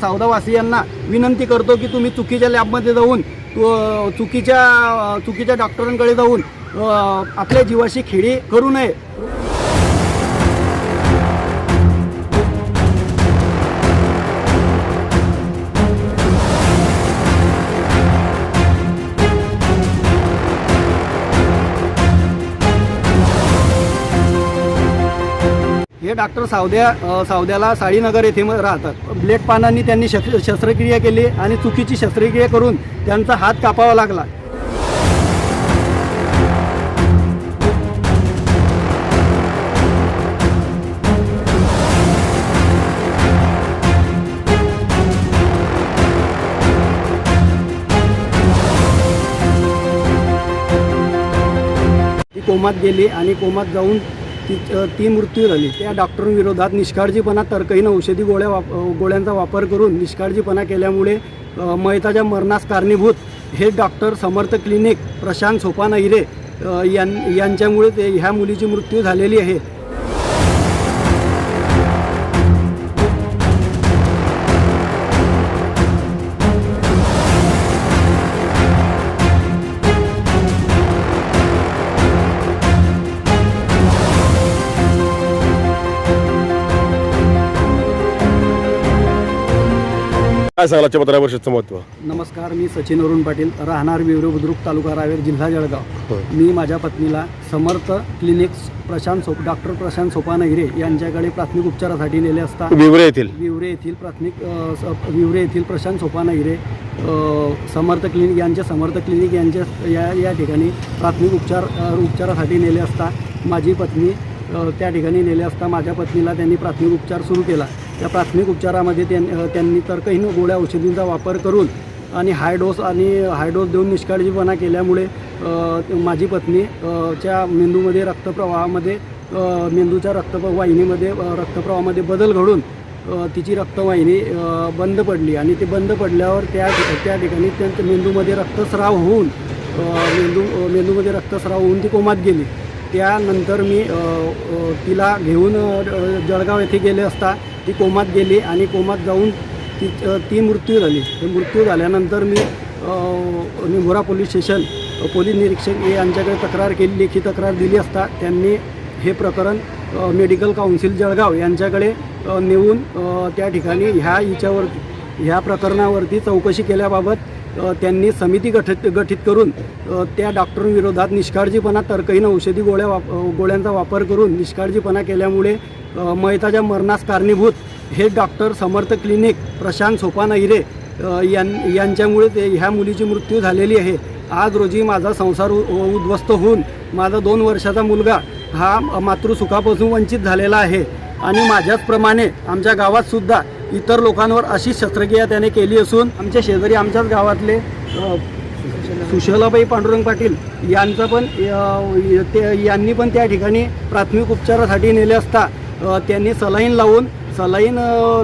सावदावासियांना विनंती करतो की तुम्ही चुकीच्या लॅबमध्ये जाऊन चुकीच्या चुकीच्या डॉक्टरांकडे जाऊन आपल्या जीवाशी खेळी करू नये. हे डॉक्टर सावद्या सावद्याला साळीनगर येथे राहतात. ब्लेड पानांनी त्यांनी शस्त्र शस्त्रक्रिया केली आणि चुकीची शस्त्रक्रिया करून त्यांचा हात कापावा लागला. ती कोमात गेली आणि कोमात जाऊन ती ती मृत्यू झाली. त्या डॉक्टरांविरोधात निष्काळजीपणा तर्कहीन औषधी गोळ्या वाप गोळ्यांचा वापर करून निष्काळजीपणा केल्यामुळे मयताच्या मरणास कारणीभूत हे डॉक्टर समर्थ क्लिनिक प्रशांत सोपान अहिरे यां यांच्यामुळे ते ह्या मुलीची मृत्यू झालेली आहे. काय सांगाल पंधरा वर्षाचं महत्त्व नमस्कार मी सचिन अरुण पाटील राहणार विवरे बुद्रुक तालुका रावेर जिल्हा जळगाव. मी माझ्या पत्नीला समर्थ क्लिनिक प्रशांत सोप डॉक्टर प्रशांत सोपान हिरे यांच्याकडे प्राथमिक उपचारासाठी नेले असता विवरे येथील. विवरे येथील प्राथमिक अ, स- विवरे येथील प्रशांत सोपान हिरे अ, समर्थ क्लिनिक यांचे समर्थ क्लिनिक यांच्या या या ठिकाणी प्राथमिक उपचार अ, उपचारासाठी नेले असता. माझी पत्नी अ, त्या ठिकाणी नेले असता. माझ्या पत्नीला त्यांनी प्राथमिक उपचार सुरू केला. त्या प्राथमिक उपचारामध्ये त्यां त्यांनी तर्कहीन गोळ्या औषधींचा वापर करून आणि हाय डोस आणि हाय डोस देऊन निष्काळजीपणा केल्यामुळे माझी पत्नी च्या मेंदूमध्ये रक्तप्रवाहामध्ये मेंदूच्या रक्तवाहिनीमध्ये रक्तप्रवाहामध्ये बदल घडून तिची रक्तवाहिनी बंद पडली आणि ते बंद पडल्यावर त्या त्या ठिकाणी त्यांच्या मेंदूमध्ये रक्तस्राव होऊन मेंदू मेंदूमध्ये रक्तस्राव होऊन ती कोमात गेली. त्यानंतर मी तिला घेऊन जळगाव येथे गेले असता ती कोमात गेली आणि कोमात जाऊन ती ती मृत्यू झाली. ते मृत्यू झाल्यानंतर मी निमोरा पोलीस स्टेशन पोलीस निरीक्षक हे यांच्याकडे तक्रार केली लेखी तक्रार दिली असता त्यांनी हे प्रकरण मेडिकल काउन्सिल जळगाव यांच्याकडे नेऊन त्या ठिकाणी ह्या हिच्यावर ह्या प्रकरणावरती चौकशी केल्याबाबत त्यांनी समिती गठित गठीत करून त्या डॉक्टरांविरोधात निष्काळजीपणा तर्कहीन औषधी गोळ्या वाप गोळ्यांचा वापर करून निष्काळजीपणा केल्यामुळे मयताच्या मरणास कारणीभूत हे डॉक्टर समर्थ क्लिनिक प्रशांत सोपान अहिरे यां यांच्यामुळे ते ह्या मुलीची मृत्यू झालेली आहे. आज रोजी माझा संसार उ- उद्ध्वस्त होऊन माझा दोन वर्षाचा मुलगा हा मातृसुखापासून वंचित झालेला आहे. आणि माझ्याचप्रमाणे आमच्या गावातसुद्धा इतर लोकांवर अशी शस्त्रक्रिया त्याने केली असून आमच्या शेजारी आमच्याच गावातले सुशलाबाई पांडुरंग पाटील यांचं पण ते यांनी पण त्या ठिकाणी प्राथमिक उपचारासाठी नेले असता त्यांनी सलाईन लावून सलाईन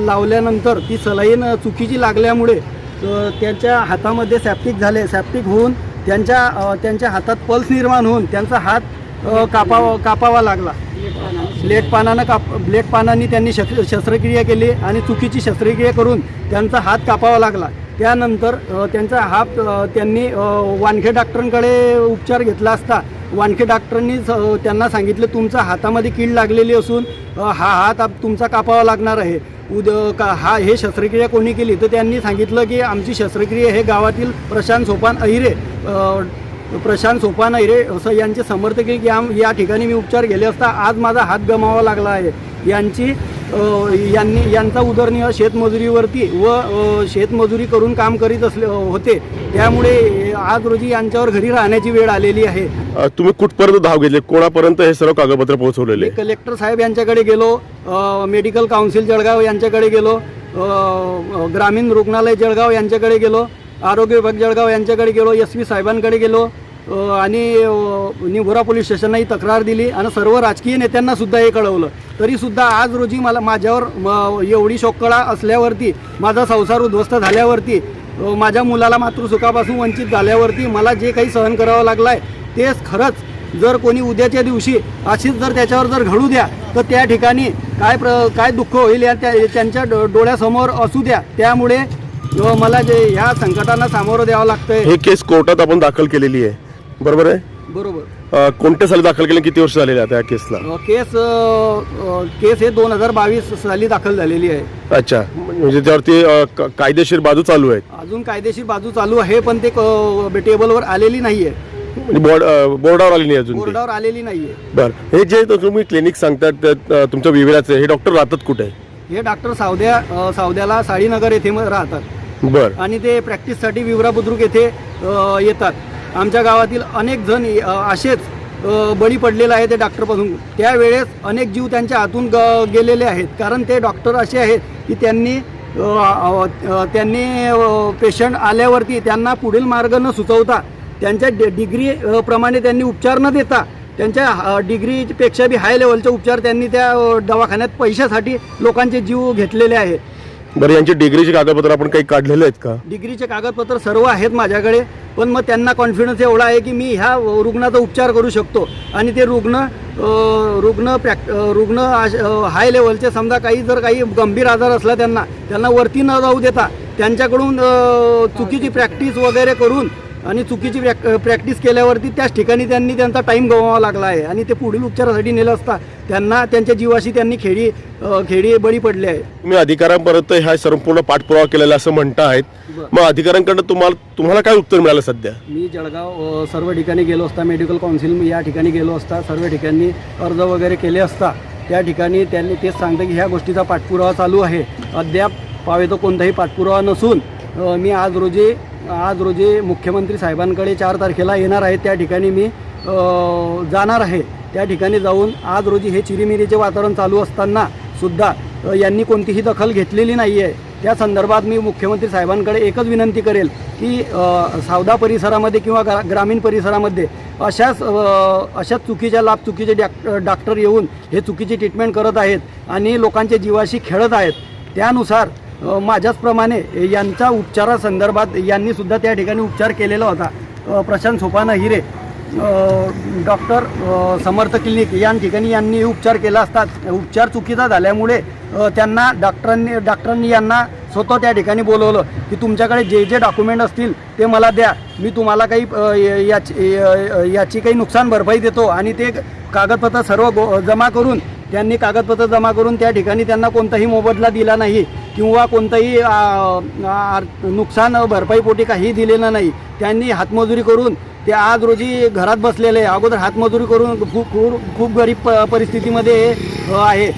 लावल्यानंतर ती सलाईन चुकीची लागल्यामुळे त्यांच्या हातामध्ये सॅप्टिक झाले सॅप्टिक होऊन त्यांच्या त्यांच्या हातात पल्स निर्माण होऊन त्यांचा हात कापावा कापावा लागला. ब्लेड पानानं काप ब्लेड पानांनी त्यांनी शस्त्र शस्त्रक्रिया केली आणि चुकीची शस्त्रक्रिया करून त्यांचा हात कापावा लागला. त्यानंतर त्यांचा हात त्यांनी वानखे डॉक्टरांकडे उपचार घेतला असता. वानखे डॉक्टरांनी त्यांना सांगितलं तुमचा हातामध्ये कीड लागलेली असून हा हात आप- तुमचा कापावा लागणार आहे. उद का हा हे शस्त्रक्रिया कोणी केली? तर त्यांनी सांगितलं की आमची शस्त्रक्रिया हे गावातील प्रशांत सोपान अहिरे प्रशांत सोपान अहिरे असं यांचे समर्थक आम या ठिकाणी मी उपचार केले असता आज माझा हात गमावा लागला आहे. यांची यांनी यांचा उदरनिर्वाह शेतमजुरीवरती व शेतमजुरी करून काम करीत असले होते. त्यामुळे आज रोजी यांच्यावर घरी राहण्याची वेळ आलेली आहे. तुम्ही कुठपर्यंत धाव घेतली? कोणापर्यंत हे सर्व कागदपत्र पोहोचवलेले? कलेक्टर साहेब यांच्याकडे गेलो मेडिकल काउन्सिल जळगाव यांच्याकडे गेलो ग्रामीण रुग्णालय जळगाव यांच्याकडे गेलो आरोग्य विभाग जळगाव यांच्याकडे गेलो एस पी साहेबांकडे गेलो आणि निवरा पोलीस स्टेशनलाही तक्रार दिली आणि सर्व राजकीय नेत्यांना सुद्धा हे कळवलं. तरीसुद्धा आज रोजी मला माझ्यावर म, एवढी शोककळा असल्यावरती माझा संसार उद्ध्वस्त झाल्यावरती माझ्या मुलाला मातृसुखापासून वंचित झाल्यावरती मला जे काही सहन करावं लागलं आहे तेच खरंच जर कोणी उद्याच्या दिवशी अशीच जर त्याच्यावर जर घडू द्या तर त्या ठिकाणी काय प्र काय दुःख होईल या त्या त्यांच्या डो- डोळ्यासमोर असू द्या. त्यामुळे अ, मला जे ह्या संकटांना सामोरं द्यावं लागतंय. हे केस कोर्टात आपण दाखल केलेली आहे. बरोबर आहे? बरोबर. अ, कोणत्या साली दाखल केले किती वर्ष झालेले आता या केसला? अ, केस अ, केस हे दोन हजार बावीस साली दाखल झालेली आहे. अच्छा. म्हणजे त्यावरती अ, क- कायदेशीर बाजू चालू आहेत. अजून कायदेशीर बाजू चालू आहे पण ते क- टेबलवर आलेली नाहीये. म्हणजे बोर्ड अ, बोर्डावर आली नाही अजून ती. बोर्डावर आलेली नाहीये. बर. हे जे तो तुम्ही क्लिनिक सांगतात त्यात, अ, तुमच्या विविराचे हे डॉक्टर राहतात कुठे? हे डॉक्टर सावद्या अ, सावद्याला साडीनगर येथे म- राहतात. बर. आणि ते प्रॅक्टिससाठी विवरा बुद्रुक येथे अ, येतात. आमच्या गावातील अनेक जण अ, असेच अ, बळी पडलेले आहे ते डॉक्टरपासून. त्यावेळेस अनेक जीव त्यांच्या हातून ग गेलेले आहेत. कारण ते डॉक्टर असे आहेत की त्यांनी अ, अ, अ, त्यांनी पेशंट आल्यावरती त्यांना पुढील मार्ग न सुचवता त्यांच्या डि- डिग्री अ, प्रमाणे त्यांनी उपचार न देता त्यांच्या अ, डिग्रीपेक्षा बी हाय लेवलचे उपचार त्यांनी त्या अ, दवाखान्यात पैशासाठी लोकांचे जीव घेतलेले आहेत. बरं यांची डिग्रीची कागदपत्र आपण काही काढलेले आहेत का? डिग्रीचे कागदपत्र सर्व आहेत माझ्याकडे पण मग त्यांना कॉन्फिडन्स एवढा आहे की मी ह्या रुग्णाचा उपचार करू शकतो. आणि ते रुग्ण रुग्ण प्रॅक् रुग्ण हाय लेवलचे समजा काही जर काही गंभीर आजार असला त्यांना त्यांना वरती न जाऊ देता त्यांच्याकडून चुकीची प्रॅक्टिस वगैरे करून आणि चुकीची प्रॅक प्रॅक्टिस केल्यावरती त्याच ठिकाणी त्यांनी त्यांचा टाईम गमावा लागला आहे. आणि ते पुढील उपचारासाठी नेलं असता त्यांना त्यांच्या जीवाशी त्यांनी खेडी खेडी बळी पडले आहे. तुम्ही अधिकाऱ्यांपर्यंत ह्या संपूर्ण पाठपुरावा केलेला असं म्हणता आहेत. मग अधिकाऱ्यांकडनं तुम्हाला तुम्हाला काय उत्तर मिळालं सध्या? मी जळगाव सर्व ठिकाणी गेलो असता मेडिकल काउन्सिल या ठिकाणी गेलो असता सर्व ठिकाणी अर्ज वगैरे केले असता त्या ठिकाणी त्यांनी तेच सांगतं की ह्या गोष्टीचा पाठपुरावा चालू आहे. अद्याप पावे तो कोणताही पाठपुरावा नसून मी आज रोजी आज रोजी मुख्यमंत्री साहेबांकडे चार तारखेला येणार आहे. त्या ठिकाणी मी जाणार आहे. त्या ठिकाणी जाऊन आज रोजी हे चिरीमिरीचे वातावरण चालू असताना सुद्धा यांनी कोणतीही दखल घेतलेली नाही आहे त्या संदर्भात मी मुख्यमंत्री साहेबांकडे एकच विनंती करेल की सावदा परिसरामध्ये किंवा ग्रा ग्रामीण परिसरामध्ये अशाच अशाच चुकीच्या लाभ चुकीचे डॅक डॉक्टर येऊन हे चुकीची ट्रीटमेंट करत आहेत आणि लोकांच्या जीवाशी खेळत आहेत. त्यानुसार माझ्याचप्रमाणे यांच्या उपचारासंदर्भात यांनीसुद्धा त्या ठिकाणी उपचार केलेला होता. प्रशांत सोपाना हिरे डॉक्टर समर्थ क्लिनिक या ठिकाणी यांनी उपचार केला असता. उपचार चुकीचा झाल्यामुळे त्यांना डॉक्टरांनी डॉक्टरांनी यांना स्वतः त्या ठिकाणी बोलवलं की तुमच्याकडे जे जे डॉक्युमेंट असतील ते मला द्या. मी तुम्हाला काही याची याची काही नुकसान भरपाई देतो आणि ते कागदपत्र सर्व गो जमा करून त्यांनी कागदपत्र जमा करून त्या ठिकाणी त्यांना कोणताही मोबदला दिला नाही किंवा कोणताही नुकसान भरपाईपोटी काहीही दिलेलं नाही. त्यांनी हातमजुरी करून ते आज रोजी घरात बसलेले आहे. अगोदर हातमजुरी करून खूप खूप खूप गरीब प- परिस्थितीमध्ये आहे.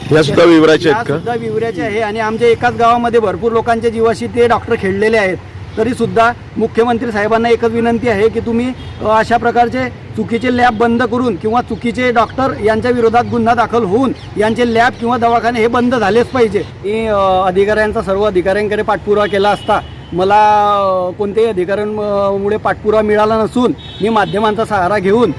सुद्धा विवऱ्याचे आहे. आणि आमच्या एकाच गावामध्ये भरपूर लोकांच्या जीवाशी ते डॉक्टर खेळलेले आहेत. तरीसुद्धा मुख्यमंत्री साहेबांना एकच विनंती आहे की तुम्ही अशा प्रकारचे चुकीचे लॅब बंद करून किंवा चुकीचे डॉक्टर यांच्या विरोधात गुन्हा दाखल होऊन यांचे लॅब किंवा दवाखाने हे बंद झालेच पाहिजे. मी अधिकाऱ्यांचा सर्व अधिकाऱ्यांकडे पाठपुरावा केला असता. मला कोणत्याही अधिकाऱ्यांमुळे पाठपुरावा मिळाला नसून मी माध्यमांचा सहारा घेऊन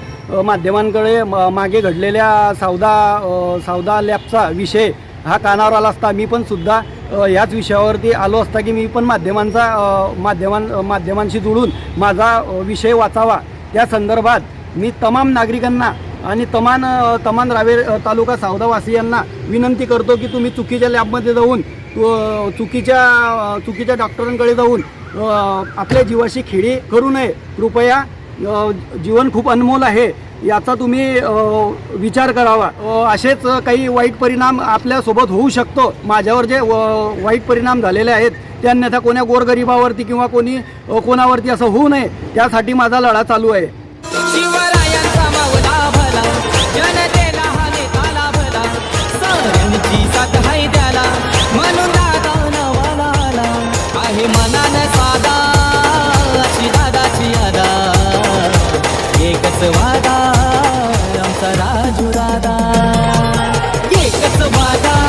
माध्यमांकडे म- मागे घडलेल्या सावदा सावदा लॅबचा विषय हा कानावर आला असता. मी पण सुद्धा याच विषयावरती आलो असता की मी पण माध्यमांचा माध्यमां माध्यमांशी जुळून माझा विषय वाचावा. त्या संदर्भात मी तमाम नागरिकांना आणि तमान तमान रावेर तालुका सावदावासियांना विनंती करतो की तुम्ही चुकीच्या लॅबमध्ये जाऊन चुकीच्या चुकीच्या डॉक्टरांकडे जाऊन आपल्या जीवाशी खेळी करू नये. कृपया जीवन खूप अनमोल आहे याचा तुम्ही विचार करावा. असेच काही वाईट परिणाम आपल्यासोबत होऊ शकतो. माझ्यावर जे वाईट परिणाम झालेले आहेत ते अन्यथा कोण्या गोरगरिबावरती किंवा कोणी कोणावरती असं होऊ नये त्यासाठी माझा लढा चालू आहे मनानं साधा वादा आमचा राजू दादा? एकच वादा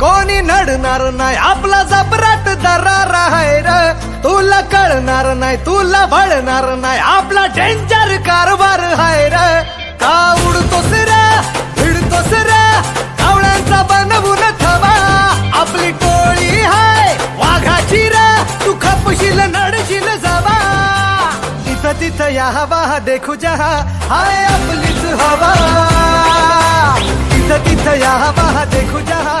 कोणी नडणार नाही? आपला जबराट दरार आहे र. तुला कळणार नाही तुला भळणार नाही. आपला डेंजर कारभार आहे र. का उडतोस रे? भिडतोस रे? कावळ्यांचा बनवून ठेवा. आपली टोळी हाय वाघाची रे. तू खपशील नडशील जावा. तिथं तिथं या हवा देखू जहा. हाय आपलीच हवा. तिथं तिथं या हवा देखू जहा.